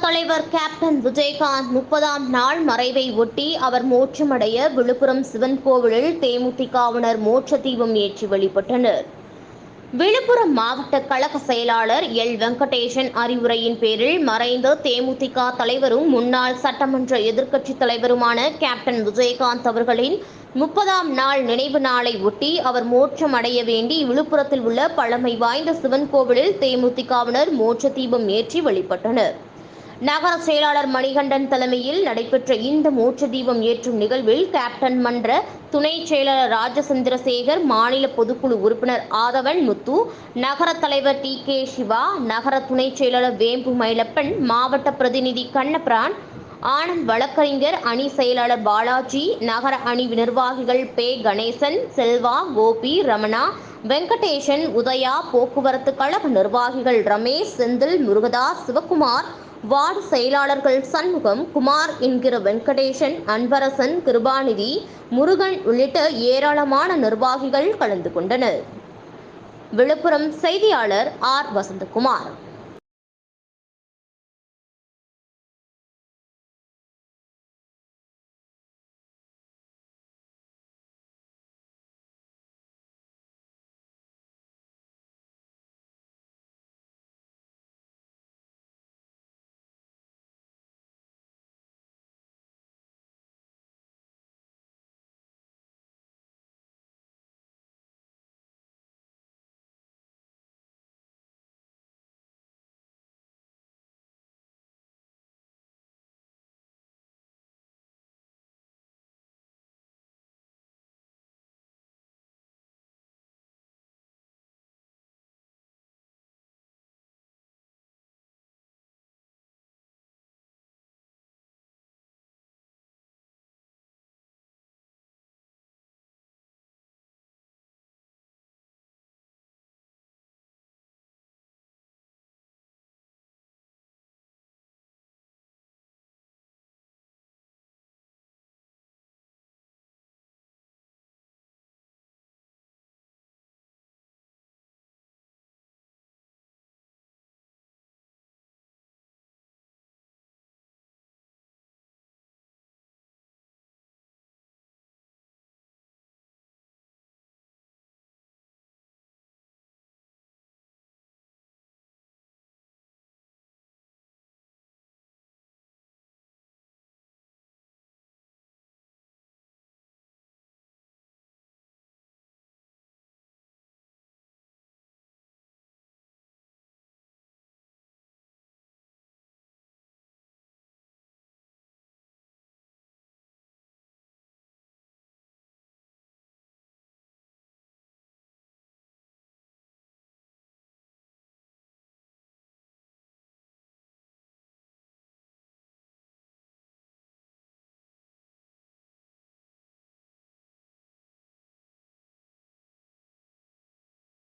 தலைவர் கேப்டன் விஜயகாந்த் முப்பதாம் நாள் மறைவை ஒட்டி அவர் மோட்சமடைய விழுப்புரம் சிவன் கோவிலில் தேமுதிகவினர் மோட்ச தீபம் ஏற்றி வழிபட்டனர் விழுப்புரம் மாவட்ட கழக செயலாளர் எல். வெங்கடேசன் அறிவுரையின் பேரில் மறைந்த தேமுதிக தலைவரும் முன்னாள் சட்டமன்ற எதிர்க்கட்சித் தலைவருமான கேப்டன் விஜயகாந்த் அவர்களின் முப்பதாம் நாள் நினைவு நாளை ஒட்டி அவர் மோட்சம் அடைய வேண்டி விழுப்புரத்தில் உள்ள பழமை வாய்ந்த சிவன் கோவிலில் தேமுதிகவினர் மோட்ச தீபம் ஏற்றி வழிபட்டனர் நகர செயலாளர் மணிகண்டன் தலைமையில் நடைபெற்ற இந்த மோட்ச தீபம் ஏற்றும் நிகழ்வில் கேப்டன் மன்ற துணை செயலாளர் ராஜசந்திரசேகர் மாநில பொதுக்குழு உறுப்பினர் ஆதவன் முத்து நகர தலைவர் டி கே சிவா நகர துணை செயலாளர் வேம்பு மயிலப்பன் மாவட்ட பிரதிநிதி கண்ணபிரான் ஆனந்த் வழக்கறிஞர் அணி செயலாளர் பாலாஜி நகர அணி நிர்வாகிகள் பே கணேசன் செல்வா கோபி ரமணா வெங்கடேசன் உதயா போக்குவரத்து கழக நிர்வாகிகள் ரமேஷ் செந்தில் முருகதாஸ் சிவகுமார் வார்டு செயலாளர்கள் சண்முகம் குமார் என்கிற வெங்கடேசன் அன்பரசன் கிருபாநிதி முருகன் உள்ளிட்ட ஏராளமான நிர்வாகிகள் கலந்து கொண்டனர். விழுப்புரம் செய்தியாளர் ஆர் வசந்தகுமார்.